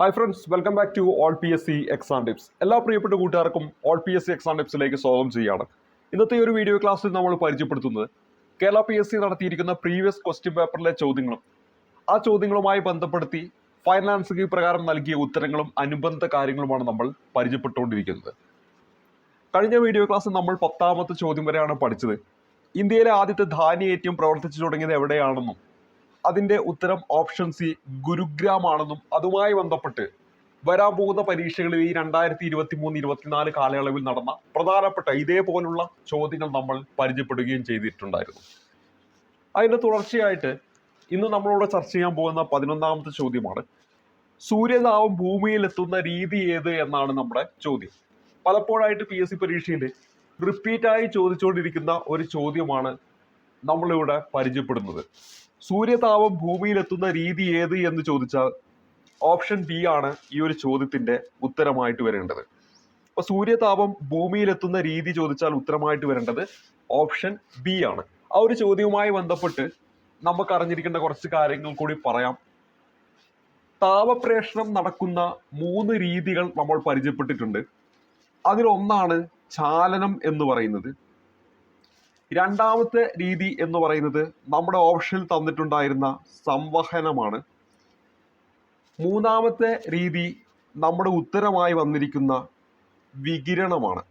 Hi friends welcome back to all P S C exam tips എല്ലാ പ്രിയപ്പെട്ട കൂട്ടുകാർക്കും all P S C exam ടിപ്സിലേക്ക് സ്വാഗതം ചെയ്യുകയാണ്. ഇന്നത്തെ ഒരു വീഡിയോ ക്ലാസ്സിൽ നമ്മൾ പരിചയപ്പെടുത്തുന്നത് കേരള പി എസ് സി നടത്തിയിരിക്കുന്ന പ്രീവിയസ് ക്വസ്റ്റ്യൻ പേപ്പറിലെ ചോദ്യങ്ങളും ആ ചോദ്യങ്ങളുമായി ബന്ധപ്പെടുത്തി ഫൈനാൻസ് പ്രകാരം നൽകിയ ഉത്തരങ്ങളും അനുബന്ധ കാര്യങ്ങളുമാണ് നമ്മൾ പരിചയപ്പെട്ടുകൊണ്ടിരിക്കുന്നത്. കഴിഞ്ഞ വീഡിയോ ക്ലാസ്സിൽ നമ്മൾ പത്താമത്തെ ചോദ്യം വരെയാണ് പഠിച്ചത്. ഇന്ത്യയിലെ ആദ്യത്തെ ധാന്യ ഏറ്റവും പ്രവർത്തിച്ചു തുടങ്ങിയത് എവിടെയാണെന്നും അതിന്റെ ഉത്തരം ഓപ്ഷൻ സി ഗുരുഗ്രാം ആണെന്നും അതുമായി ബന്ധപ്പെട്ട് വരാൻ പോകുന്ന പരീക്ഷകളിൽ ഈ രണ്ടായിരത്തി ഇരുപത്തി മൂന്ന് ഇരുപത്തിനാല് കാലയളവിൽ നടന്ന പ്രധാനപ്പെട്ട ഇതേപോലുള്ള ചോദ്യങ്ങൾ നമ്മൾ പരിചയപ്പെടുകയും ചെയ്തിട്ടുണ്ടായിരുന്നു. അതിന്റെ തുടർച്ചയായിട്ട് ഇന്ന് നമ്മളിവിടെ ചർച്ച ചെയ്യാൻ പോകുന്ന പതിനൊന്നാമത്തെ ചോദ്യമാണ് സൂര്യതാപം ഭൂമിയിൽ എത്തുന്ന രീതി ഏത് എന്നാണ് നമ്മുടെ ചോദ്യം. പലപ്പോഴായിട്ട് പി എസ് സി പരീക്ഷയിൽ റിപ്പീറ്റായി ചോദിച്ചുകൊണ്ടിരിക്കുന്ന ഒരു ചോദ്യമാണ് നമ്മളിവിടെ പരിചയപ്പെടുന്നത്. സൂര്യതാപം ഭൂമിയിലെത്തുന്ന രീതി ഏത് എന്ന് ചോദിച്ചാൽ ഓപ്ഷൻ ബി ആണ് ഈ ഒരു ചോദ്യത്തിന്റെ ഉത്തരമായിട്ട് വരേണ്ടത്. അപ്പൊ സൂര്യതാപം ഭൂമിയിലെത്തുന്ന രീതി ചോദിച്ചാൽ ഉത്തരമായിട്ട് വരേണ്ടത് ഓപ്ഷൻ ബി ആണ്. ആ ഒരു ചോദ്യവുമായി ബന്ധപ്പെട്ട് നമുക്ക് അറിഞ്ഞിരിക്കേണ്ട കുറച്ച് കാര്യങ്ങൾ കൂടി പറയാം. താപപ്രേഷണം നടക്കുന്ന മൂന്ന് രീതികൾ നമ്മൾ പരിചയപ്പെട്ടിട്ടുണ്ട്. അതിലൊന്നാണ് ചാലനം എന്ന് പറയുന്നത്. രണ്ടാമത്തെ രീതി എന്ന് പറയുന്നത് നമ്മുടെ ഓപ്ഷനിൽ തന്നിട്ടുണ്ടായിരുന്ന സംവഹനമാണ്. മൂന്നാമത്തെ രീതി നമ്മുടെ ഉത്തരമായി വന്നിരിക്കുന്ന വികിരണമാണ്.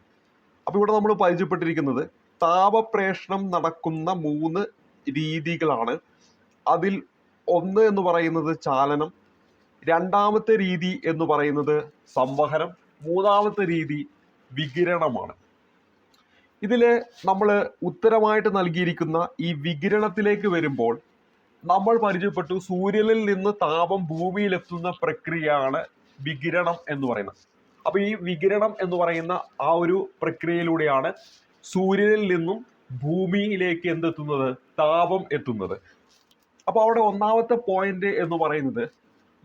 അപ്പോൾ ഇവിടെ നമ്മൾ പരിചയപ്പെട്ടിരിക്കുന്നത് താപപ്രേഷണം നടക്കുന്ന മൂന്ന് രീതികളാണ്. അതിൽ ഒന്ന് എന്ന് പറയുന്നത് ചാലനം രണ്ടാമത്തെ രീതി എന്ന് പറയുന്നത് സംവഹനം മൂന്നാമത്തെ രീതി വികിരണമാണ്. ഇതിൽ നമ്മൾ ഉത്തരമായിട്ട് നൽകിയിരിക്കുന്ന ഈ വികിരണത്തിലേക്ക് വരുമ്പോൾ നമ്മൾ പരിചയപ്പെട്ടു സൂര്യനിൽ നിന്ന് താപം ഭൂമിയിലെത്തുന്ന പ്രക്രിയയാണ് വികിരണം എന്ന് പറയുന്നത്. അപ്പോൾ ഈ വികിരണം എന്ന് പറയുന്ന ആ ഒരു പ്രക്രിയയിലൂടെയാണ് സൂര്യനിൽ നിന്നും ഭൂമിയിലേക്ക് എന്തെത്തുന്നത്? താപം എത്തുന്നത്. അപ്പോൾ അവിടെ ഒന്നാമത്തെ പോയിന്റ് എന്ന് പറയുന്നത്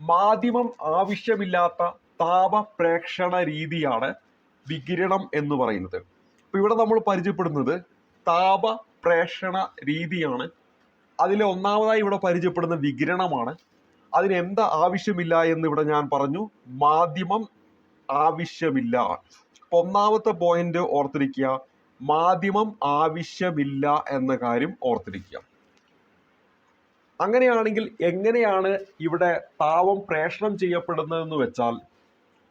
മാധ്യമം ആവശ്യമില്ലാത്ത താപ പ്രേക്ഷണ രീതിയാണ് വികിരണം എന്ന് പറയുന്നത്. അപ്പൊ ഇവിടെ നമ്മൾ പരിചയപ്പെടുന്നത് താപ പ്രേഷണ രീതിയാണ്. അതിലെ ഒന്നാമതായി ഇവിടെ പരിചയപ്പെടുന്ന വികിരണമാണ്. അതിന് എന്താ ആവശ്യമില്ല എന്ന് ഇവിടെ ഞാൻ പറഞ്ഞു. മാധ്യമം ആവശ്യമില്ല. ഒന്നാമത്തെ പോയിന്റ് ഓർത്തിരിക്കുക. മാധ്യമം ആവശ്യമില്ല എന്ന കാര്യം ഓർത്തിരിക്കുക. അങ്ങനെയാണെങ്കിൽ എങ്ങനെയാണ് ഇവിടെ താപം പ്രേഷണം ചെയ്യപ്പെടുന്നതെന്ന് വെച്ചാൽ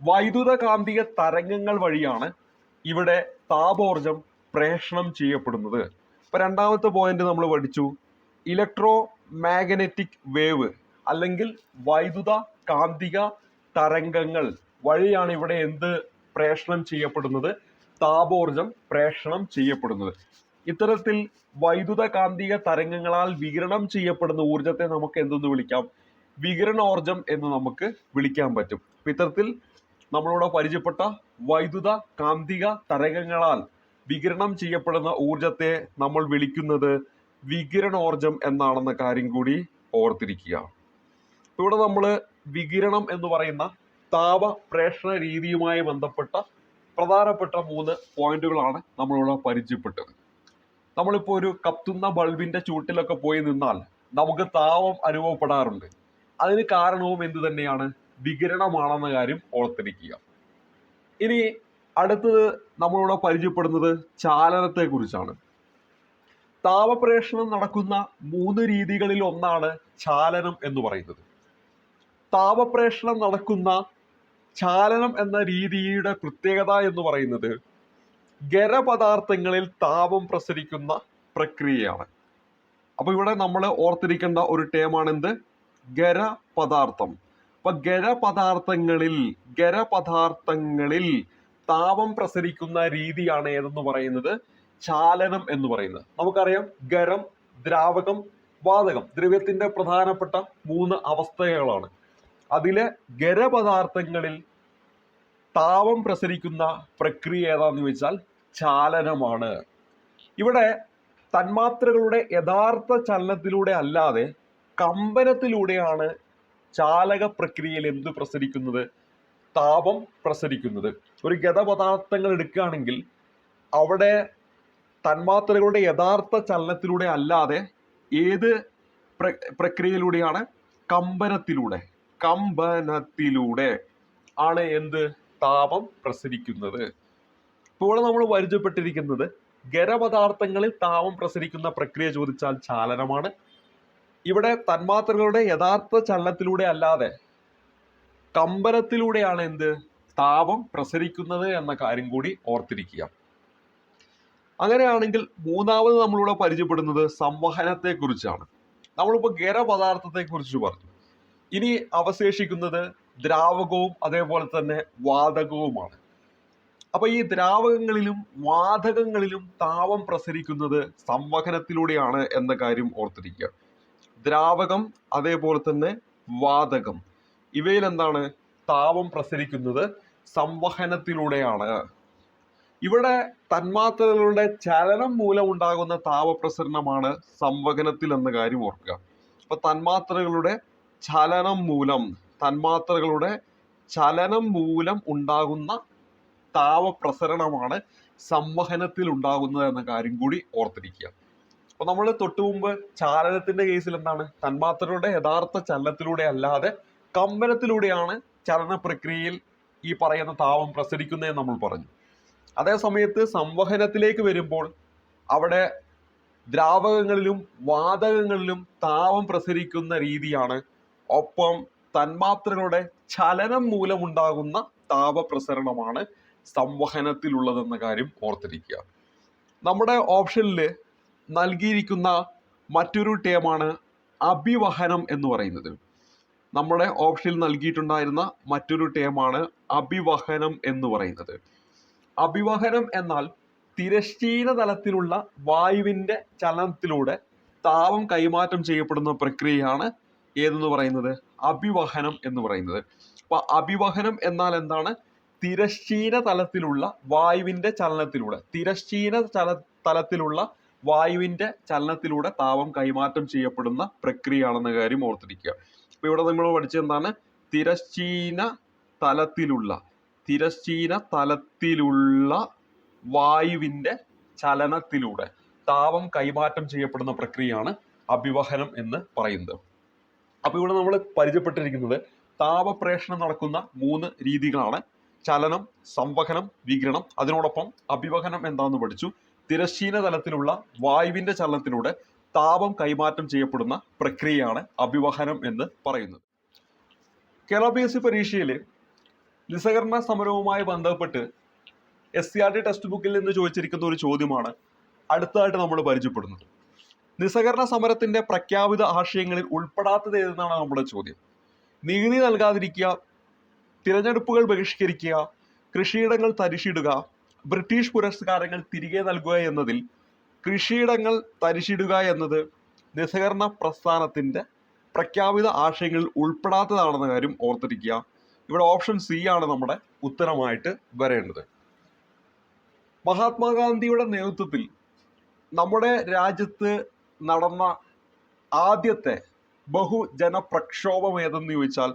വൈദ്യുത കാന്തിക തരംഗങ്ങൾ വഴിയാണ് ഇവിടെ താപോർജം പ്രേഷണം ചെയ്യപ്പെടുന്നത്. ഇപ്പൊ രണ്ടാമത്തെ പോയിന്റ് നമ്മൾ പഠിച്ചു. ഇലക്ട്രോ മാഗ്നറ്റിക് വേവ് അല്ലെങ്കിൽ വൈദ്യുത കാന്തിക തരംഗങ്ങൾ വഴിയാണ് ഇവിടെ എന്ത് പ്രേഷണം ചെയ്യപ്പെടുന്നത്? താപോർജം പ്രേഷണം ചെയ്യപ്പെടുന്നത്. ഇത്തരത്തിൽ വൈദ്യുത കാന്തിക തരംഗങ്ങളാൽ വികിരണം ചെയ്യപ്പെടുന്ന ഊർജത്തെ നമുക്ക് എന്തെന്ന് വിളിക്കാം? വികിരണോർജം എന്ന് നമുക്ക് വിളിക്കാൻ പറ്റും. ഇത്തരത്തിൽ നമ്മളിവിടെ പരിചയപ്പെട്ട വൈദ്യുത കാന്തിക തരംഗങ്ങളാൽ വികിരണം ചെയ്യപ്പെടുന്ന ഊർജത്തെ നമ്മൾ വിളിക്കുന്നത് വികിരണോർജം എന്നാണെന്ന കാര്യം കൂടി ഓർത്തിരിക്കുക. ഇവിടെ നമ്മൾ വികിരണം എന്ന് പറയുന്ന താപ പ്രേഷണ രീതിയുമായി ബന്ധപ്പെട്ട പ്രധാനപ്പെട്ട മൂന്ന് പോയിന്റുകളാണ് നമ്മളിവിടെ പരിചയപ്പെട്ടത്. നമ്മളിപ്പോൾ ഒരു കത്തുന്ന ബൾബിന്റെ ചൂട്ടിലൊക്കെ പോയി നിന്നാൽ നമുക്ക് താപം അനുഭവപ്പെടാറുണ്ട്. അതിന് കാരണവും എന്ത് തന്നെയാണ് വികിരണമാണെന്ന കാര്യം ഓർത്തിരിക്കുക. ഇനി അടുത്തത് നമ്മളിവിടെ പരിചയപ്പെടുന്നത് ചാലനത്തെ കുറിച്ചാണ് താപപ്രേഷണം നടക്കുന്ന മൂന്ന് രീതികളിൽ ഒന്നാണ് ചാലനം എന്ന് പറയുന്നത്. താപപ്രേഷണം നടക്കുന്ന ചാലനം എന്ന രീതിയുടെ പ്രത്യേകത എന്ന് പറയുന്നത് ഖരപദാർത്ഥങ്ങളിൽ താപം പ്രസരിക്കുന്ന പ്രക്രിയയാണ്. അപ്പൊ ഇവിടെ നമ്മൾ ഓർത്തിരിക്കേണ്ട ഒരു ടേമാണെന്ത് ഖരപദാർത്ഥം. അപ്പൊ ഖരപദാർത്ഥങ്ങളിൽ ഖരപദാർത്ഥങ്ങളിൽ താപം പ്രസരിക്കുന്ന രീതിയാണ് ഏതെന്ന് പറയുന്നത്? ചാലനം എന്ന് പറയുന്നത്. നമുക്കറിയാം ഖരം ദ്രാവകം വാതകം ദ്രവ്യത്തിന്റെ പ്രധാനപ്പെട്ട മൂന്ന് അവസ്ഥകളാണ്. അതിലെ ഖരപദാർത്ഥങ്ങളിൽ താപം പ്രസരിക്കുന്ന പ്രക്രിയ ഏതാന്ന് ചോദിച്ചാൽ ചാലനമാണ്. ഇവിടെ തന്മാത്രകളുടെ യഥാർത്ഥ ചലനത്തിലൂടെ അല്ലാതെ കമ്പനത്തിലൂടെയാണ് ചാലക പ്രക്രിയയിൽ എന്ത് പ്രസരിക്കുന്നത്? താപം പ്രസരിക്കുന്നത്. ഒരു ഗതപദാർത്ഥങ്ങൾ എടുക്കുകയാണെങ്കിൽ അവിടെ തന്മാത്രകളുടെ യഥാർത്ഥ ചലനത്തിലൂടെ അല്ലാതെ ഏത് പ്ര പ്രക്രിയയിലൂടെയാണ്? കമ്പനത്തിലൂടെ. കമ്പനത്തിലൂടെ ആണ് എന്ത്? താപം പ്രസരിക്കുന്നത്. ഇപ്പോൾ നമ്മൾ പരിചയപ്പെട്ടിരിക്കുന്നത് ഖരപദാർത്ഥങ്ങളിൽ താപം പ്രസരിക്കുന്ന പ്രക്രിയ ചോദിച്ചാൽ ചാലനമാണ്. ഇവിടെ തന്മാത്രകളുടെ യഥാർത്ഥ ചലനത്തിലൂടെ അല്ലാതെ കമ്പനത്തിലൂടെയാണ് എന്ത്? താപം പ്രസരിക്കുന്നത് എന്ന കാര്യം കൂടി ഓർത്തിരിക്കുക. അങ്ങനെയാണെങ്കിൽ മൂന്നാമത് നമ്മളിവിടെ പരിചയപ്പെടുന്നത് സംവഹനത്തെ കുറിച്ചാണ് നമ്മളിപ്പോൾ ഖരപദാർത്ഥത്തെ കുറിച്ച് പറഞ്ഞു. ഇനി അവശേഷിക്കുന്നത് ദ്രാവകവും അതേപോലെ തന്നെ വാതകവുമാണ്. അപ്പൊ ഈ ദ്രാവകങ്ങളിലും വാതകങ്ങളിലും താപം പ്രസരിക്കുന്നത് സംവഹനത്തിലൂടെയാണ് എന്ന കാര്യം ഓർത്തിരിക്കുക. ദ്രാവകം അതേപോലെ തന്നെ വാതകം. ഇവയിൽ എന്താണ് താപം പ്രസരിക്കുന്നത് സംവഹനത്തിലൂടെയാണ്. ഇവിടെ തന്മാത്രകളുടെ ചലനം മൂലം ഉണ്ടാകുന്ന താപപ്രസരണമാണ് സംവഹനത്തിൽ എന്ന കാര്യം ഓർക്കുക. അപ്പൊ തന്മാത്രകളുടെ ചലനം മൂലം തന്മാത്രകളുടെ ചലനം മൂലം ഉണ്ടാകുന്ന താപപ്രസരണമാണ് സംവഹനത്തിൽ ഉണ്ടാകുന്നത് എന്ന കാര്യം കൂടി ഓർത്തിരിക്കുക. അപ്പൊ നമ്മൾ തൊട്ടു മുമ്പ് ചാലനത്തിന്റെ കേസിൽ എന്താണ്? തന്മാത്രകളുടെ യഥാർത്ഥ ചലനത്തിലൂടെ അല്ലാതെ കമ്പനത്തിലൂടെയാണ് ചലന പ്രക്രിയയിൽ ഈ പറയുന്ന താപം പ്രസരിക്കുന്നതെന്ന് നമ്മൾ പറഞ്ഞു. അതേ സമയത്ത് സംവഹനത്തിലേക്ക് വരുമ്പോൾ അവിടെ ദ്രാവകങ്ങളിലും വാതകങ്ങളിലും താപം പ്രസരിക്കുന്ന രീതിയാണ് ഒപ്പം തന്മാത്രകളുടെ ചലനം മൂലമുണ്ടാകുന്ന താപപ്രസരണമാണ് സംവഹനത്തിലുള്ളതെന്ന കാര്യം ഓർത്തിരിക്കുക. നമ്മുടെ ഓപ്ഷനിൽ നൽകിയിരിക്കുന്ന മറ്റൊരു ടേമാണ് അഭിവഹനം എന്ന് പറയുന്നത്. നമ്മുടെ ഓപ്ഷനിൽ നൽകിയിട്ടുണ്ടായിരുന്ന മറ്റൊരു ടേമാണ് അഭിവഹനം എന്ന് പറയുന്നത്. അഭിവഹനം എന്നാൽ തിരശ്ചീന തലത്തിലുള്ള വായുവിന്റെ ചലനത്തിലൂടെ താപം കൈമാറ്റം ചെയ്യപ്പെടുന്ന പ്രക്രിയയാണ് ഏതെന്ന് പറയുന്നത്? അഭിവഹനം എന്ന് പറയുന്നത്. അപ്പൊ അഭിവഹനം എന്നാൽ എന്താണ്? തിരശ്ചീന തലത്തിലുള്ള വായുവിന്റെ ചലനത്തിലൂടെ തിരശ്ചീന ചല തലത്തിലുള്ള വായുവിന്റെ ചലനത്തിലൂടെ താപം കൈമാറ്റം ചെയ്യപ്പെടുന്ന പ്രക്രിയയാണെന്ന കാര്യം ഓർത്തിരിക്കുക. അപ്പൊ ഇവിടെ നമ്മൾ പഠിച്ചത് എന്താണ് തിരശ്ചീന തലത്തിലുള്ള തിരശ്ചീന തലത്തിലുള്ള വായുവിന്റെ ചലനത്തിലൂടെ താപം കൈമാറ്റം ചെയ്യപ്പെടുന്ന പ്രക്രിയയാണ് അഭിവഹനം എന്ന് പറയുന്നത്. അപ്പൊ ഇവിടെ നമ്മൾ പരിചയപ്പെട്ടിരിക്കുന്നത് താപപ്രേഷണം നടക്കുന്ന മൂന്ന് രീതികളാണ്. ചലനം സംവഹനം വികിരണം. അതിനോടൊപ്പം അഭിവഹനം എന്താണെന്ന് പഠിച്ചു. തിരശ്ചീന തലത്തിലുള്ള വായുവിന്റെ ചലനത്തിലൂടെ താപം കൈമാറ്റം ചെയ്യപ്പെടുന്ന പ്രക്രിയയാണ് അഭിവഹനം എന്ന് പറയുന്നത്. കേരള പി എസ് സി പരീക്ഷയിൽ നിസ്സഹകരണ സമരവുമായി ബന്ധപ്പെട്ട് S C R T text ബുക്കിൽ നിന്ന് ചോദിച്ചിരിക്കുന്ന ഒരു ചോദ്യമാണ് അടുത്തതായിട്ട് നമ്മൾ പരിചയപ്പെടുന്നത്. നിസ്സഹകരണ സമരത്തിന്റെ പ്രഖ്യാപിത ആശയങ്ങളിൽ ഉൾപ്പെടാത്തത് ഏതെന്നാണ് നമ്മുടെ ചോദ്യം. നികുതി നൽകാതിരിക്കുക തിരഞ്ഞെടുപ്പുകൾ ബഹിഷ്കരിക്കുക കൃഷിയിടങ്ങൾ തരിശിടുക ബ്രിട്ടീഷ് പുരസ്കാരങ്ങൾ തിരികെ നൽകുക എന്നതിൽ കൃഷിയിടങ്ങൾ തരിശിടുക എന്നത് നിസ്സഹകരണ പ്രസ്ഥാനത്തിന്റെ പ്രഖ്യാപിത ആശയങ്ങളിൽ ഉൾപ്പെടാത്തതാണെന്ന കാര്യം ഓർത്തിരിക്കുക. ഇവിടെ ഓപ്ഷൻ സി ആണ് നമ്മുടെ ഉത്തരമായിട്ട് വരേണ്ടത്. മഹാത്മാഗാന്ധിയുടെ നേതൃത്വത്തിൽ നമ്മുടെ രാജ്യത്ത് നടന്ന ആദ്യത്തെ ബഹുജന പ്രക്ഷോഭം ഏതെന്ന് ചോദിച്ചാൽ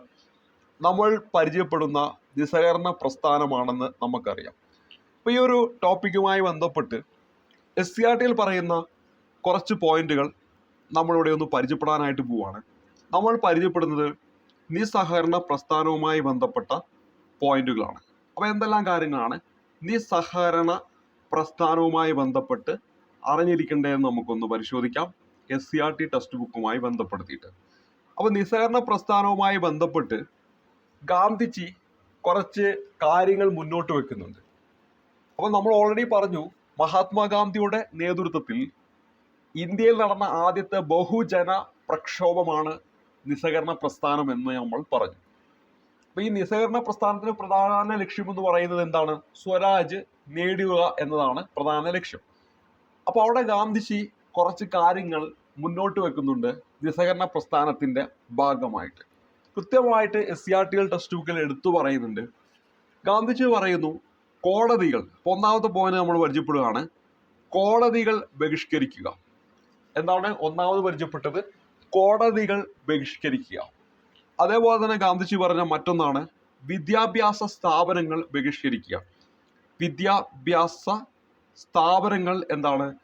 നമ്മൾ പരിചയപ്പെടുന്ന നിസ്സഹകരണ പ്രസ്ഥാനമാണെന്ന് നമുക്കറിയാം. അപ്പോൾ ഈ ഒരു ടോപ്പിക്കുമായി ബന്ധപ്പെട്ട് എസ് സി ആർ ടിയിൽ പറയുന്ന കുറച്ച് പോയിന്റുകൾ നമ്മളിവിടെ ഒന്ന് പരിചയപ്പെടാനായിട്ട് പോവാണ്. നമ്മൾ പരിചയപ്പെടുന്നത് നിസ്സഹകരണ പ്രസ്ഥാനവുമായി ബന്ധപ്പെട്ട പോയിന്റുകളാണ് അപ്പോൾ എന്തെല്ലാം കാര്യങ്ങളാണ് നിസ്സഹകരണ പ്രസ്ഥാനവുമായി ബന്ധപ്പെട്ട് അറിഞ്ഞിരിക്കേണ്ടതെന്ന് നമുക്കൊന്ന് പരിശോധിക്കാം. S C R T text ബുക്കുമായി ബന്ധപ്പെടുത്തിയിട്ട്. അപ്പോൾ നിസ്സഹകരണ പ്രസ്ഥാനവുമായി ബന്ധപ്പെട്ട് ഗാന്ധിജി കുറച്ച് കാര്യങ്ങൾ മുന്നോട്ട് വെക്കുന്നുണ്ട്. അപ്പോൾ നമ്മൾ ഓൾറെഡി പറഞ്ഞു മഹാത്മാഗാന്ധിയുടെ നേതൃത്വത്തിൽ ഇന്ത്യയിൽ നടന്ന ആദ്യത്തെ ബഹുജന പ്രക്ഷോഭമാണ് നിസ്സഹകരണ പ്രസ്ഥാനം എന്ന് നമ്മൾ പറഞ്ഞു. അപ്പോൾ ഈ നിസ്സഹകരണ പ്രസ്ഥാനത്തിന് പ്രധാന ലക്ഷ്യം എന്ന് പറയുന്നത് എന്താണ്? സ്വരാജ് നേടുക എന്നതാണ് പ്രധാന ലക്ഷ്യം. അപ്പോൾ അവിടെ ഗാന്ധിജി കുറച്ച് കാര്യങ്ങൾ മുന്നോട്ട് വെക്കുന്നുണ്ട് നിസ്സഹകരണ പ്രസ്ഥാനത്തിന്റെ ഭാഗമായിട്ട്. കൃത്യമായിട്ട് S C R T L text ബുക്കിൽ എടുത്തു പറയുന്നുണ്ട്. ഗാന്ധിജി പറയുന്നു കോടതികൾ ഒന്നാമത്തെ പോയിന്റ് നമ്മൾ പരിചയപ്പെടുകയാണ്. കോടതികൾ ബഹിഷ്കരിക്കുക. എന്താണ് ഒന്നാമത് പരിചയപ്പെട്ടത്? കോടതികൾ ബഹിഷ്കരിക്കുക. അതേപോലെ തന്നെ ഗാന്ധിജി പറഞ്ഞ മറ്റൊന്നാണ് വിദ്യാഭ്യാസ സ്ഥാപനങ്ങൾ ബഹിഷ്കരിക്കുക. വിദ്യാഭ്യാസ സ്ഥാപനങ്ങൾ എന്താണ്?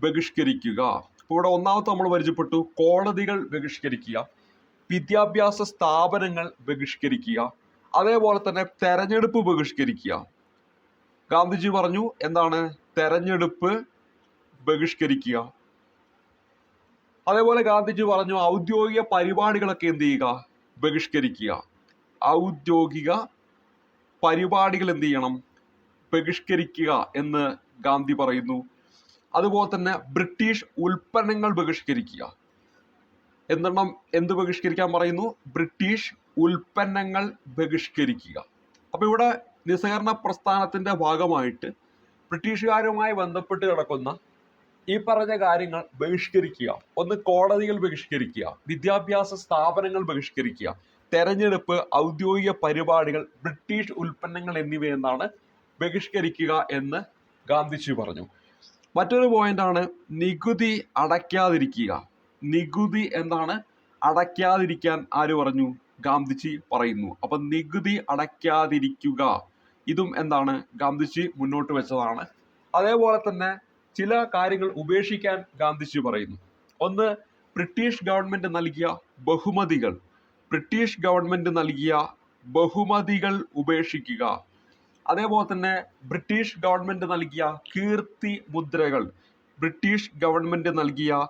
ബഹിഷ്കരിക്കുക. ഇവിടെ ഒന്നാമത്തെ നമ്മൾ പരിചയപ്പെട്ടു കോടതികൾ ബഹിഷ്കരിക്കുക. വിദ്യാഭ്യാസ സ്ഥാപനങ്ങൾ ബഹിഷ്കരിക്കുക. അതേപോലെ തന്നെ തെരഞ്ഞെടുപ്പ് ബഹിഷ്കരിക്കുക. ഗാന്ധിജി പറഞ്ഞു എന്താണ്? തെരഞ്ഞെടുപ്പ് ബഹിഷ്കരിക്കുക. അതേപോലെ ഗാന്ധിജി പറഞ്ഞു ഔദ്യോഗിക പരിപാടികളൊക്കെ എന്ത് ചെയ്യുക? ബഹിഷ്കരിക്കുക. ഔദ്യോഗിക പരിപാടികൾ എന്ത് ചെയ്യണം? ബഹിഷ്കരിക്കുക എന്ന് ഗാന്ധി പറയുന്നു. അതുപോലെ തന്നെ ബ്രിട്ടീഷ് ഉൽപ്പന്നങ്ങൾ ബഹിഷ്കരിക്കുക. എന്തെണ്ണം എന്ത് ബഹിഷ്കരിക്കാൻ പറയുന്നു? ബ്രിട്ടീഷ് ഉൽപ്പന്നങ്ങൾ ബഹിഷ്കരിക്കുക. അപ്പൊ ഇവിടെ നിസ്സഹകരണ പ്രസ്ഥാനത്തിന്റെ ഭാഗമായിട്ട് ബ്രിട്ടീഷുകാരുമായി ബന്ധപ്പെട്ട് കിടക്കുന്ന ഈ പറഞ്ഞ കാര്യങ്ങൾ ബഹിഷ്കരിക്കുക. ഒന്ന് കോടതികൾ ബഹിഷ്കരിക്കുക വിദ്യാഭ്യാസ സ്ഥാപനങ്ങൾ ബഹിഷ്കരിക്കുക തെരഞ്ഞെടുപ്പ് ഔദ്യോഗിക പരിപാടികൾ ബ്രിട്ടീഷ് ഉൽപ്പന്നങ്ങൾ എന്നിവയെന്നാണ് ബഹിഷ്കരിക്കുക എന്ന് ഗാന്ധിജി പറഞ്ഞു. മറ്റൊരു പോയിന്റാണ് നികുതി അടയ്ക്കാതിരിക്കുക. നികുതി എന്താണ് അടയ്ക്കാതിരിക്കാൻ ആര് പറഞ്ഞു? ഗാന്ധിജി പറയുന്നു. അപ്പൊ നികുതി അടയ്ക്കാതിരിക്കുക. ഇതും എന്താണ് ഗാന്ധിജി മുന്നോട്ട് വെച്ചതാണ്. അതേപോലെ തന്നെ ചില കാര്യങ്ങൾ ഉപേക്ഷിക്കാൻ ഗാന്ധിജി പറയുന്നു. ഒന്ന് ബ്രിട്ടീഷ് ഗവൺമെന്റ് നൽകിയ ബഹുമതികൾ. ബ്രിട്ടീഷ് ഗവൺമെന്റ് നൽകിയ ബഹുമതികൾ ഉപേക്ഷിക്കുക. അതേപോലെ തന്നെ ബ്രിട്ടീഷ് ഗവൺമെന്റ് നൽകിയ കീർത്തി മുദ്രകൾ. ബ്രിട്ടീഷ് ഗവൺമെന്റ് നൽകിയ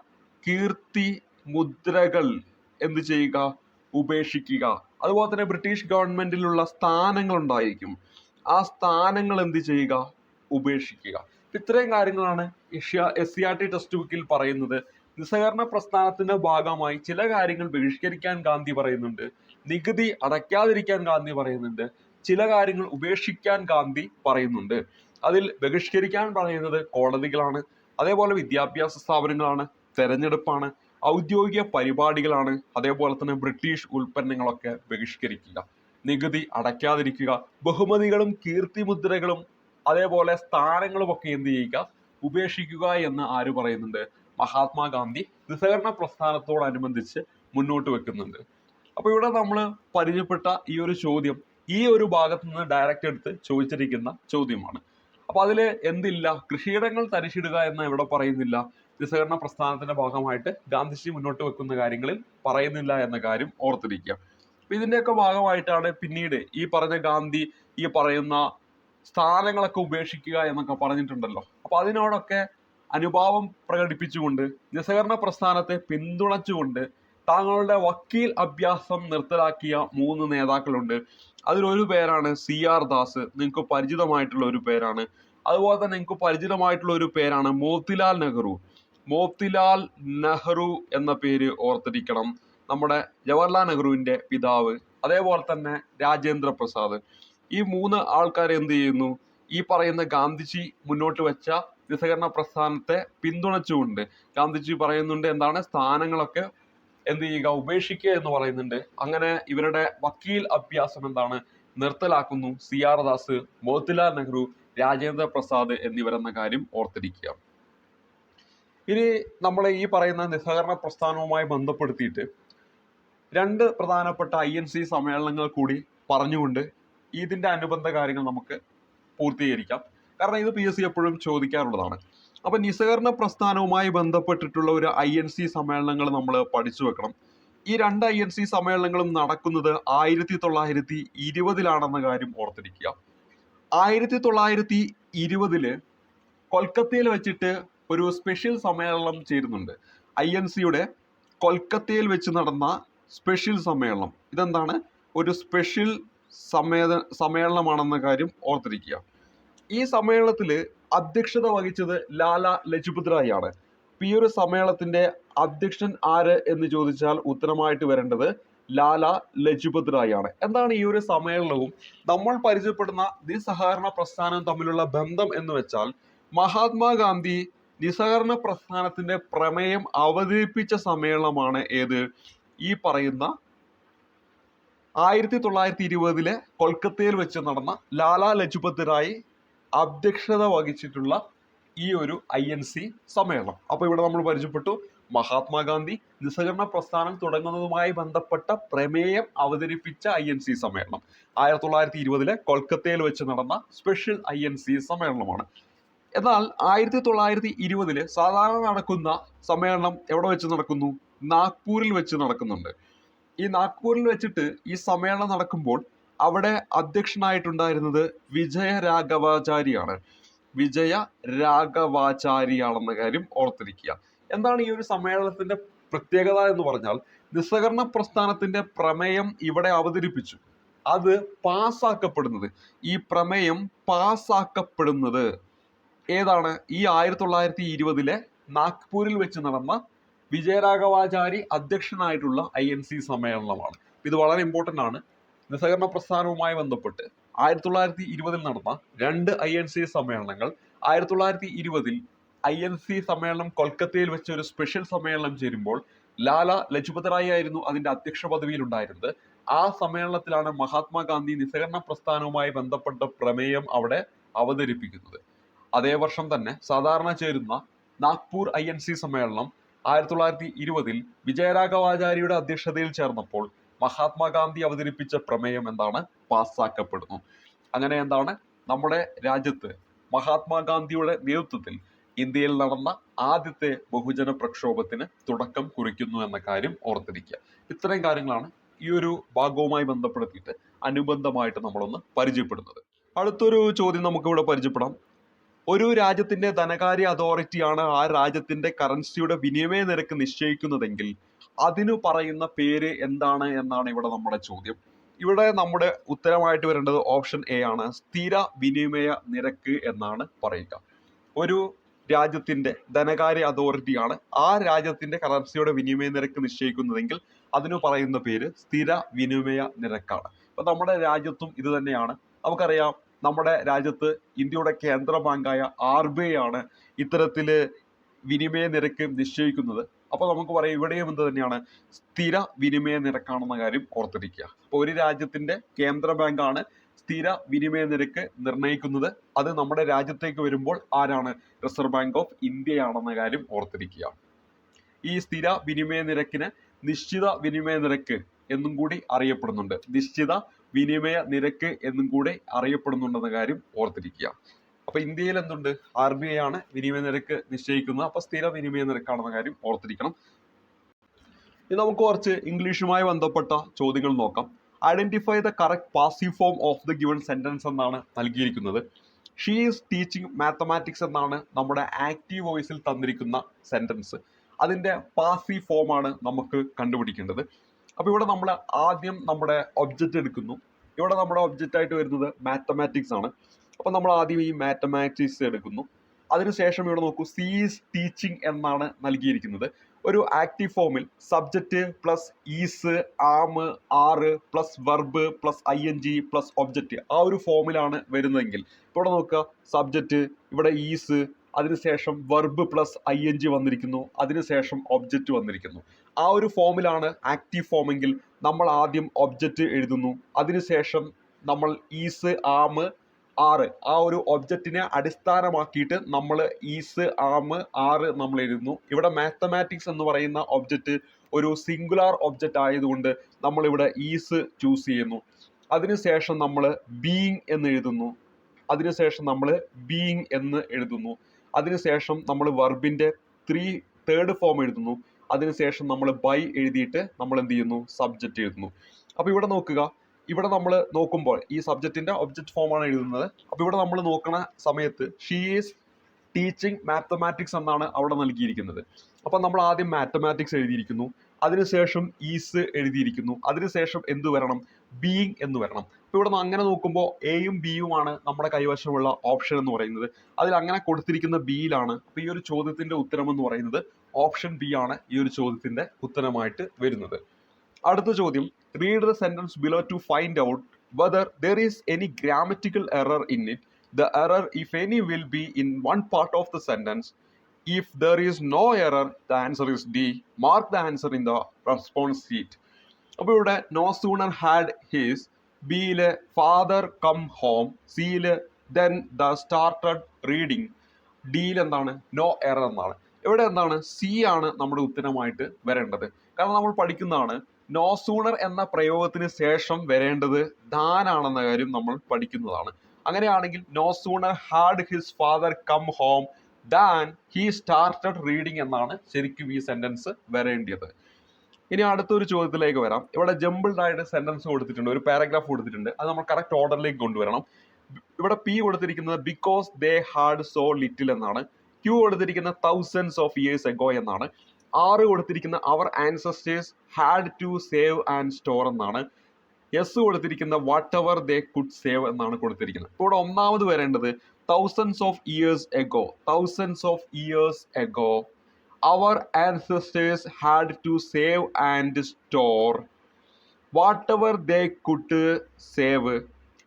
കീർത്തി മുദ്രകൾ എന്ത് ചെയ്യുക? ഉപേക്ഷിക്കുക. അതുപോലെ തന്നെ ബ്രിട്ടീഷ് ഗവൺമെന്റിലുള്ള സ്ഥാനങ്ങൾ ഉണ്ടായിരിക്കും. ആ സ്ഥാനങ്ങൾ എന്ത് ചെയ്യുക? ഉപേക്ഷിക്കുക. ഇത്രയും കാര്യങ്ങളാണ് S C R T text ബുക്കിൽ പറയുന്നത്. നിസ്സഹകരണ പ്രസ്ഥാനത്തിന്റെ ഭാഗമായി ചില കാര്യങ്ങൾ ബഹിഷ്കരിക്കാൻ ഗാന്ധി പറയുന്നുണ്ട്. നികുതി അടയ്ക്കാതിരിക്കാൻ ഗാന്ധി പറയുന്നുണ്ട്. ചില കാര്യങ്ങൾ ഉപേക്ഷിക്കാൻ ഗാന്ധി പറയുന്നുണ്ട്. അതിൽ ബഹിഷ്കരിക്കാൻ പറയുന്നത് കോടതികളാണ്. അതേപോലെ വിദ്യാഭ്യാസ സ്ഥാപനങ്ങളാണ്. തെരഞ്ഞെടുപ്പാണ്. ഔദ്യോഗിക പരിപാടികളാണ്. അതേപോലെ തന്നെ ബ്രിട്ടീഷ് ഉൽപ്പന്നങ്ങളൊക്കെ ബഹിഷ്കരിക്കുക. നികുതി അടയ്ക്കാതിരിക്കുക ബഹുമതികളും കീർത്തിമുദ്രകളും അതേപോലെ സ്ഥാനങ്ങളും ഒക്കെ എന്ത് ചെയ്യുക ഉപേക്ഷിക്കുക എന്ന് ആര് പറയുന്നുണ്ട്? മഹാത്മാഗാന്ധി നിസ്സഹകരണ പ്രസ്ഥാനത്തോടനുബന്ധിച്ച് മുന്നോട്ട് വെക്കുന്നുണ്ട്. അപ്പൊ ഇവിടെ നമ്മൾ പരിചയപ്പെട്ട ഈ ഒരു ചോദ്യം ഈ ഒരു ഭാഗത്ത് നിന്ന് ഡയറക്റ്റ് എടുത്ത് ചോദിച്ചിരിക്കുന്ന ചോദ്യമാണ്. അപ്പൊ അതിൽ എന്തില്ല? കൃഷിയിടങ്ങൾ തരിച്ചിടുക എന്ന് ഇവിടെ പറയുന്നില്ല. നിസ്സഹകരണ പ്രസ്ഥാനത്തിന്റെ ഭാഗമായിട്ട് ഗാന്ധിജി മുന്നോട്ട് വെക്കുന്ന കാര്യങ്ങളിൽ പറയുന്നില്ല എന്ന കാര്യം ഓർത്തിരിക്കുക. അപ്പൊ ഇതിന്റെയൊക്കെ ഭാഗമായിട്ടാണ് പിന്നീട് ഈ പറഞ്ഞ ഗാന്ധി ഈ പറയുന്ന സ്ഥാനങ്ങളൊക്കെ ഉപേക്ഷിക്കുക എന്നൊക്കെ പറഞ്ഞിട്ടുണ്ടല്ലോ. അപ്പൊ അതിനോടൊക്കെ അനുഭാവം പ്രകടിപ്പിച്ചുകൊണ്ട് നിസ്സഹകരണ പ്രസ്ഥാനത്തെ പിന്തുണച്ചുകൊണ്ട് താങ്കളുടെ വക്കീൽ അഭ്യാസം നിർത്തലാക്കിയ മൂന്ന് നേതാക്കളുണ്ട്. അതിലൊരു പേരാണ് സി ആർ ദാസ്. നിങ്ങൾക്ക് പരിചിതമായിട്ടുള്ള ഒരു പേരാണ്. അതുപോലെ തന്നെ നിങ്ങൾക്ക് പരിചിതമായിട്ടുള്ള ഒരു പേരാണ് മോത്തിലാൽ നെഹ്റു. മോത്തിലാൽ നെഹ്റു എന്ന പേര് ഓർത്തിരിക്കണം. നമ്മുടെ ജവഹർലാൽ നെഹ്റുവിന്റെ പിതാവ് അതേപോലെ തന്നെ രാജേന്ദ്ര പ്രസാദ്. ഈ മൂന്ന് ആൾക്കാർ എന്ത് ചെയ്യുന്നു? ഈ പറയുന്ന ഗാന്ധിജി മുന്നോട്ട് വെച്ച നിസ്സഹകരണ പ്രസ്ഥാനത്തെ പിന്തുണച്ചുകൊണ്ട് ഗാന്ധിജി പറയുന്നുണ്ട് എന്താണ്? സ്ഥാനങ്ങളൊക്കെ എന്ത് ചെയ്യുക? ഉപേക്ഷിക്കുക എന്ന് പറയുന്നുണ്ട്. അങ്ങനെ ഇവരുടെ വക്കീൽ അഭ്യാസം എന്താണ്? നിർത്തലാക്കുന്നു. സി ആർ ദാസ് മോത്തിലാൽ നെഹ്റു രാജേന്ദ്ര പ്രസാദ് എന്നിവരെന്ന കാര്യം ഓർത്തിരിക്കുക. ഇനി നമ്മൾ ഈ പറയുന്ന നിസ്സഹകരണ പ്രസ്ഥാനവുമായി ബന്ധപ്പെടുത്തിയിട്ട് രണ്ട് പ്രധാനപ്പെട്ട ഐ എൻ സി സമ്മേളനങ്ങൾ കൂടി പറഞ്ഞുകൊണ്ട് ഇതിന്റെ അനുബന്ധ കാര്യങ്ങൾ നമുക്ക് പൂർത്തീകരിക്കാം. കാരണം ഇത് പി എസ് സി എപ്പോഴും ചോദിക്കാറുള്ളതാണ്. അപ്പൊ നിസ്സഹകരണ പ്രസ്ഥാനവുമായി ബന്ധപ്പെട്ടിട്ടുള്ള ഒരു ഐ എൻ സി സമ്മേളനങ്ങൾ നമ്മൾ പഠിച്ചു വെക്കണം. ഈ രണ്ട് ഐ എൻ സി സമ്മേളനങ്ങളും നടക്കുന്നത് ആയിരത്തി തൊള്ളായിരത്തി ഇരുപതിലാണെന്ന കാര്യം ഓർത്തിരിക്കുക. ആയിരത്തി തൊള്ളായിരത്തി ഇരുപതിൽ കൊൽക്കത്തയിൽ വെച്ചിട്ട് ഒരു സ്പെഷ്യൽ സമ്മേളനം ചേരുന്നുണ്ട്. ഐ എൻ സിയുടെ കൊൽക്കത്തയിൽ വെച്ച് നടന്ന സ്പെഷ്യൽ സമ്മേളനം. ഇതെന്താണ്? ഒരു സ്പെഷ്യൽ സമ്മേള സമ്മേളനമാണെന്ന കാര്യം ഓർത്തിരിക്കുക. ഈ സമ്മേളനത്തിൽ അധ്യക്ഷത വഹിച്ചത് ലാല ലജ്പത് റായ് ആണ് ഈ ഒരു സമ്മേളനത്തിന്റെ അധ്യക്ഷൻ ആര് എന്ന് ചോദിച്ചാൽ ഉത്തരമായിട്ട് വരേണ്ടത് ലാല ലജ്പത് റായ് ആണ് എന്താണ് ഈ ഒരു സമ്മേളനവും? നമ്മൾ പരിചയപ്പെടുന്ന നിസ്സഹകരണ പ്രസ്ഥാനം തമ്മിലുള്ള ബന്ധം എന്ന് വെച്ചാൽ മഹാത്മാഗാന്ധി നിസ്സഹകരണ പ്രസ്ഥാനത്തിന്റെ പ്രമേയം അവതരിപ്പിച്ച സമ്മേളനമാണ് ഏത്? ഈ പറയുന്ന ആയിരത്തി തൊള്ളായിരത്തി ഇരുപതിലെ കൊൽക്കത്തയിൽ വെച്ച് നടന്ന ലാലാ ലജ്പത് റായ് അധ്യക്ഷത വഹിച്ചിട്ടുള്ള ഈ ഒരു ഐ എൻ സി സമ്മേളനം. അപ്പോൾ ഇവിടെ നമ്മൾ പരിചയപ്പെട്ടു. മഹാത്മാഗാന്ധി നിസ്സഹകരണ പ്രസ്ഥാനം തുടങ്ങുന്നതുമായി ബന്ധപ്പെട്ട പ്രമേയം അവതരിപ്പിച്ച ഐ എൻ സി സമ്മേളനം. ആയിരത്തി തൊള്ളായിരത്തി ഇരുപതിലെ കൊൽക്കത്തയിൽ വെച്ച് നടന്ന സ്പെഷ്യൽ ഐ എൻ സി സമ്മേളനമാണ്. എന്നാൽ ആയിരത്തി തൊള്ളായിരത്തി ഇരുപതിൽ സാധാരണ നടക്കുന്ന സമ്മേളനം എവിടെ വെച്ച് നടക്കുന്നു? നാഗ്പൂരിൽ വെച്ച് നടക്കുന്നുണ്ട്. ഈ നാഗ്പൂരിൽ വെച്ചിട്ട് ഈ സമ്മേളനം നടക്കുമ്പോൾ അവിടെ അധ്യക്ഷനായിട്ടുണ്ടായിരുന്നത് വിജയ രാഘവാചാരിയാണ്. വിജയ രാഘവാചാരിയാണെന്ന കാര്യം ഓർത്തിരിക്കുക. എന്താണ് ഈ ഒരു സമ്മേളനത്തിന്റെ പ്രത്യേകത എന്ന് പറഞ്ഞാൽ നിസ്സഹകരണ പ്രസ്ഥാനത്തിന്റെ പ്രമേയം ഇവിടെ അവതരിപ്പിച്ചു. അത് പാസ്സാക്കപ്പെടുന്നത് ഈ പ്രമേയം പാസ്സാക്കപ്പെടുന്നത് ഏതാണ്? ഈ ആയിരത്തി തൊള്ളായിരത്തി ഇരുപതിലെ നാഗ്പൂരിൽ വെച്ച് നടന്ന വിജയരാഘവാചാരി അധ്യക്ഷനായിട്ടുള്ള ഐ എൻ സി സമ്മേളനമാണ്. ഇത് വളരെ ഇമ്പോർട്ടന്റ് ആണ്. നിസ്സഹകരണ പ്രസ്ഥാനവുമായി ബന്ധപ്പെട്ട് ആയിരത്തി തൊള്ളായിരത്തി ഇരുപതിൽ നടന്ന രണ്ട് ഐ എൻ സി സമ്മേളനങ്ങൾ ആയിരത്തി തൊള്ളായിരത്തി ഇരുപതിൽ ഐ എൻ സി സമ്മേളനം കൊൽക്കത്തയിൽ വെച്ച് ഒരു സ്പെഷ്യൽ സമ്മേളനം ചേരുമ്പോൾ ലാല ലജ്പത് റായ് ആയിരുന്നു അതിന്റെ അധ്യക്ഷ പദവിയിൽ ഉണ്ടായിരുന്നത്. ആ സമ്മേളനത്തിലാണ് മഹാത്മാഗാന്ധി നിസ്സഹകരണ പ്രസ്ഥാനവുമായി ബന്ധപ്പെട്ട പ്രമേയം അവിടെ അവതരിപ്പിക്കുന്നത്. അതേ വർഷം തന്നെ സാധാരണ ചേരുന്ന നാഗ്പൂർ ഐ എൻ സി സമ്മേളനം ആയിരത്തി തൊള്ളായിരത്തി ഇരുപതിൽ വിജയരാഘവാചാര്യയുടെ അധ്യക്ഷതയിൽ ചേർന്നപ്പോൾ മഹാത്മാഗാന്ധി അവതരിപ്പിച്ച പ്രമേയം എന്താണ്? പാസ്സാക്കപ്പെടുന്നു. അങ്ങനെ എന്താണ്? നമ്മുടെ രാജ്യത്ത് മഹാത്മാഗാന്ധിയുടെ നേതൃത്വത്തിൽ ഇന്ത്യയിൽ നടന്ന ആദ്യത്തെ ബഹുജന പ്രക്ഷോഭത്തിന് തുടക്കം കുറിക്കുന്നു എന്ന കാര്യം ഓർത്തിരിക്കുക. ഇത്രയും കാര്യങ്ങളാണ് ഈ ഒരു ഭാഗവുമായി ബന്ധപ്പെടുത്തിയിട്ട് അനുബന്ധമായിട്ട് നമ്മളൊന്ന് പരിചയപ്പെടുന്നത്. അടുത്തൊരു ചോദ്യം നമുക്കിവിടെ പരിചയപ്പെടാം. ഒരു രാജ്യത്തിന്റെ ധനകാര്യ അതോറിറ്റി ആണ് ആ രാജ്യത്തിന്റെ കറൻസിയുടെ വിനിമയ നിരക്ക് നിശ്ചയിക്കുന്നതെങ്കിൽ അതിനു പറയുന്ന പേര് എന്താണ് എന്നാണ് ഇവിടെ നമ്മുടെ ചോദ്യം. ഇവിടെ നമ്മുടെ ഉത്തരമായിട്ട് വരേണ്ടത് ഓപ്ഷൻ എ ആണ്. സ്ഥിര വിനിമയ നിരക്ക് എന്നാണ് പറയുക. ഒരു രാജ്യത്തിന്റെ ധനകാര്യ അതോറിറ്റി ആണ് ആ രാജ്യത്തിന്റെ കറൻസിയുടെ വിനിമയ നിരക്ക് നിശ്ചയിക്കുന്നതെങ്കിൽ അതിനു പറയുന്ന പേര് സ്ഥിര വിനിമയ നിരക്കാണ്. അപ്പൊ നമ്മുടെ രാജ്യത്തും ഇത് തന്നെയാണ്. നമുക്കറിയാം നമ്മുടെ രാജ്യത്ത് ഇന്ത്യയുടെ കേന്ദ്ര ബാങ്കായ ആർ ബി ഐ ആണ് ഇത്തരത്തിൽ വിനിമയ നിരക്ക് നിശ്ചയിക്കുന്നത്. അപ്പോൾ നമുക്ക് പറയാം ഇവിടെയും എന്ത് തന്നെയാണ്. സ്ഥിര വിനിമയ നിരക്കാണെന്ന കാര്യം ഓർത്തിരിക്കുക. അപ്പോൾ ഒരു രാജ്യത്തിന്റെ കേന്ദ്ര ബാങ്കാണ് സ്ഥിര വിനിമയ നിരക്ക് നിർണയിക്കുന്നത്. അത് നമ്മുടെ രാജ്യത്തേക്ക് വരുമ്പോൾ ആരാണ്? റിസർവ് ബാങ്ക് ഓഫ് ഇന്ത്യയാണെന്ന കാര്യം ഓർത്തിരിക്കുക. ഈ സ്ഥിര വിനിമയ നിരക്കിന് നിശ്ചിത വിനിമയ നിരക്ക് എന്നും കൂടി അറിയപ്പെടുന്നുണ്ട്. നിശ്ചിത വിനിമയ നിരക്ക് എന്നും കൂടെ അറിയപ്പെടുന്നുണ്ടെന്ന കാര്യം ഓർത്തിരിക്കുക. അപ്പൊ ഇന്ത്യയിൽ എന്തുണ്ട്? ആർ ബി ഐ ആണ് വിനിമയ നിരക്ക് നിശ്ചയിക്കുന്നത്. അപ്പൊ സ്ഥിര വിനിമയ നിരക്കാണെന്ന കാര്യം ഓർത്തിരിക്കണം. ഇനി നമുക്ക് കുറച്ച് ഇംഗ്ലീഷുമായി ബന്ധപ്പെട്ട ചോദ്യങ്ങൾ നോക്കാം. Identify the correct passive form of the given sentence എന്നാണ് നൽകിയിരിക്കുന്നത്. ഷീ ഈസ് ടീച്ചിങ് മാത്തമാറ്റിക്സ് എന്നാണ് നമ്മുടെ ആക്റ്റീവ് വോയിസിൽ തന്നിരിക്കുന്ന സെന്റൻസ് അതിന്റെ പാസീവ് ഫോം ആണ് നമുക്ക് കണ്ടുപിടിക്കേണ്ടത്. അപ്പോൾ ഇവിടെ നമ്മൾ ആദ്യം നമ്മുടെ ഒബ്ജക്റ്റ് എടുക്കുന്നു. ഇവിടെ നമ്മുടെ ഒബ്ജക്റ്റ് ആയിട്ട് വരുന്നത് മാത്തമാറ്റിക്സ് ആണ്. അപ്പോൾ നമ്മൾ ആദ്യം ഈ മാത്തമാറ്റിക്സ് എടുക്കുന്നു. അതിനുശേഷം ഇവിടെ നോക്കൂ സീസ് ടീച്ചിങ് എന്നാണ് നൽകിയിരിക്കുന്നത്. ഒരു ആക്റ്റീവ് ഫോമിൽ subject plus is am are plus verb plus I N G plus object ആ ഒരു ഫോമിലാണ് വരുന്നതെങ്കിൽ. ഇവിടെ നോക്കുക സബ്ജക്റ്റ് ഇവിടെ ഈസ് അതിനുശേഷം verb plus I N G വന്നിരിക്കുന്നു. അതിനുശേഷം ഒബ്ജക്റ്റ് വന്നിരിക്കുന്നു. ആ ഒരു ഫോമിലാണ് ആക്റ്റീവ് ഫോമെങ്കിൽ നമ്മൾ ആദ്യം ഒബ്ജക്റ്റ് എഴുതുന്നു. അതിനുശേഷം നമ്മൾ ഈസ് ആമ് ആറ് ആ ഒരു ഒബ്ജക്റ്റിനെ അടിസ്ഥാനമാക്കിയിട്ട് നമ്മൾ ഈസ് ആമ് ആറ് നമ്മൾ എഴുതുന്നു. ഇവിടെ മാത്തമാറ്റിക്സ് എന്ന് പറയുന്ന ഒബ്ജക്റ്റ് ഒരു സിംഗുലാർ ഒബ്ജക്റ്റ് ആയതുകൊണ്ട് നമ്മൾ ഇവിടെ ഈസ് ചൂസ് ചെയ്യുന്നു. അതിനുശേഷം നമ്മൾ ബീയിങ് എന്ന് എഴുതുന്നു. അതിനുശേഷം നമ്മൾ ബീയിങ് എന്ന് എഴുതുന്നു. അതിനുശേഷം നമ്മൾ വെർബിന്റെ ത്രീ തേർഡ് ഫോം എഴുതുന്നു. അതിനുശേഷം നമ്മൾ ബൈ എഴുതിയിട്ട് നമ്മൾ എന്ത് ചെയ്യുന്നു? സബ്ജക്റ്റ് എഴുതുന്നു. അപ്പോൾ ഇവിടെ നോക്കുക. ഇവിടെ നമ്മൾ നോക്കുമ്പോൾ ഈ സബ്ജക്റ്റിന്റെ ഒബ്ജക്റ്റ് ആണ് എഴുതുന്നത്. അപ്പോൾ ഇവിടെ നമ്മൾ നോക്കണ സമയത്ത് ഷീ ഈസ് ടീച്ചിങ് മാത്തമാറ്റിക്സ് എന്നാണ് അവിടെ നൽകിയിരിക്കുന്നത്. അപ്പോൾ നമ്മൾ ആദ്യം മാത്തമാറ്റിക്സ് എഴുതിയിരിക്കുന്നു. അതിനുശേഷം ഈസ് എഴുതിയിരിക്കുന്നു. അതിനുശേഷം എന്ത് വരണം? ബീയിങ് എന്ന് വരണം. അപ്പോൾ ഇവിടെ അങ്ങനെ നോക്കുമ്പോൾ എയും ബിയുമാണ് നമ്മുടെ കൈവശമുള്ള ഓപ്ഷൻ എന്ന് പറയുന്നത്. അതിൽ അങ്ങനെ കൊടുത്തിരിക്കുന്ന ബിയിലാണ് അപ്പോൾ ഈ ഒരു ചോദ്യത്തിന്റെ ഉത്തരം എന്ന് പറയുന്നത്. ഓപ്ഷൻ ബി ആണ് ഈ ഒരു ചോദ്യത്തിന്റെ ഉത്തരമായിട്ട് വരുന്നത്. അടുത്ത ചോദ്യം read the sentence below to find out whether there is any grammatical error in it the error if any will be in one part of the sentence if there is no error the answer is D mark the answer in the response sheet അപ്പോൾ ഇവിടെ no sooner had his ബിയിൽ father come home സിയിൽ then the started reading ഡിയിൽ എന്താണ്? No error എന്നാണ്. ഇവിടെ എന്താണ്? C ആണ് നമ്മുടെ ഉത്തരമായിട്ട് വരേണ്ടത്. കാരണം നമ്മൾ പഠിക്കുന്നതാണ് നോ സൂണർ എന്ന പ്രയോഗത്തിന് ശേഷം വരേണ്ടത് ദാൻ ആണെന്ന കാര്യം നമ്മൾ പഠിക്കുന്നതാണ്. അങ്ങനെയാണെങ്കിൽ no sooner had his father come home than he started reading എന്നാണ് ശരിക്കും ഈ സെന്റൻസ് വരേണ്ടത് ഇനി അടുത്ത ഒരു ചോദ്യത്തിലേക്ക് വരാം. ഇവിടെ ജമ്പിൾഡ് ആയിട്ട് സെന്റൻസ് കൊടുത്തിട്ടുണ്ട്. ഒരു പാരഗ്രാഫ് കൊടുത്തിട്ടുണ്ട്. അത് നമ്മൾ കറക്റ്റ് ഓർഡറിലേക്ക് കൊണ്ടുവരണം. ഇവിടെ പി കൊടുത്തിരിക്കുന്നത് because they had so little എന്നാണ്. ക്യൂ കൊടുത്തിരിക്കുന്നത് തൗസൻഡ്സ് ഓഫ് ഇയേഴ്സ് എഗോ എന്നാണ്. ആറ് കൊടുത്തിരിക്കുന്ന our ancestors had to save and store എന്നാണ്. എസ് കൊടുത്തിരിക്കുന്ന whatever they could save എന്നാണ് കൊടുത്തിരിക്കുന്നത്. ഇപ്പോൾ ഇവിടെ ഒന്നാമത് വരേണ്ടത് thousands of years ago thousands of years ago our ancestors had to save and store whatever they could save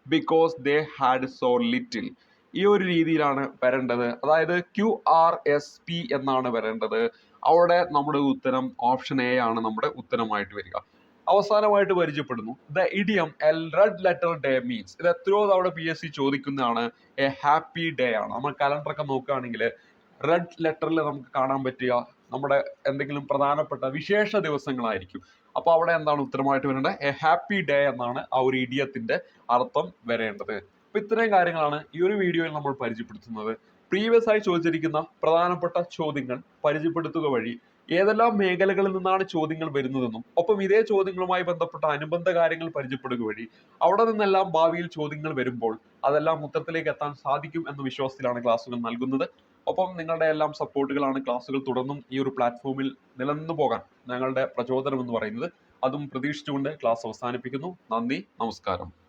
because they had so little ഈ ഒരു രീതിയിലാണ് വരേണ്ടത്. അതായത് ക്യു ആർ എസ് പി എന്നാണ് വരേണ്ടത്. അവിടെ നമ്മുടെ ഉത്തരം ഓപ്ഷൻ എ ആണ് നമ്മുടെ ഉത്തരമായിട്ട് വരിക. അവസാനമായിട്ട് പരിചയപ്പെടുന്നു. The idiom L red letter day means ഇത് എത്രയോ തവണ പി എസ് സി ചോദിക്കുന്നതാണ്. എ ഹാപ്പി ഡേ ആണ്. നമ്മൾ കലണ്ടറൊക്കെ നോക്കുകയാണെങ്കിൽ റെഡ് ലെറ്ററിൽ നമുക്ക് കാണാൻ പറ്റുക. നമ്മുടെ എന്തെങ്കിലും പ്രധാനപ്പെട്ട വിശേഷ ദിവസങ്ങളായിരിക്കും. അപ്പോൾ അവിടെ എന്താണ് ഉത്തരമായിട്ട് വരേണ്ടത്? എ ഹാപ്പി ഡേ എന്നാണ് ആ ഒരു ഇഡിയത്തിന്റെ അർത്ഥം വരേണ്ടത്. അപ്പോൾ ഇത്രയും കാര്യങ്ങളാണ് ഈ ഒരു വീഡിയോയിൽ നമ്മൾ പരിചയപ്പെടുത്തുന്നത്. പ്രീവിയസ് ആയി ചോദിച്ചിരിക്കുന്ന പ്രധാനപ്പെട്ട ചോദ്യങ്ങൾ പരിചയപ്പെടുത്തുക വഴി ഏതെല്ലാം മേഖലകളിൽ നിന്നാണ് ചോദ്യങ്ങൾ വരുന്നതെന്നും ഒപ്പം ഇതേ ചോദ്യങ്ങളുമായി ബന്ധപ്പെട്ട അനുബന്ധ കാര്യങ്ങൾ പരിചയപ്പെടുക വഴി അവിടെ നിന്നെല്ലാം ഭാവിയിൽ ചോദ്യങ്ങൾ വരുമ്പോൾ അതെല്ലാം ഉത്തരത്തിലേക്ക് എത്താൻ സാധിക്കും എന്ന വിശ്വാസത്തിലാണ് ക്ലാസ്സുകൾ നൽകുന്നത്. ഒപ്പം നിങ്ങളുടെ എല്ലാം സപ്പോർട്ടുകളാണ് ക്ലാസ്സുകൾ തുടർന്നും ഈ ഒരു പ്ലാറ്റ്ഫോമിൽ നിലനിന്നു പോകാൻ ഞങ്ങളുടെ പ്രചോദനം എന്ന് പറയുന്നത്. അതും പ്രതീക്ഷിച്ചുകൊണ്ട് ക്ലാസ് അവസാനിപ്പിക്കുന്നു. നന്ദി നമസ്കാരം.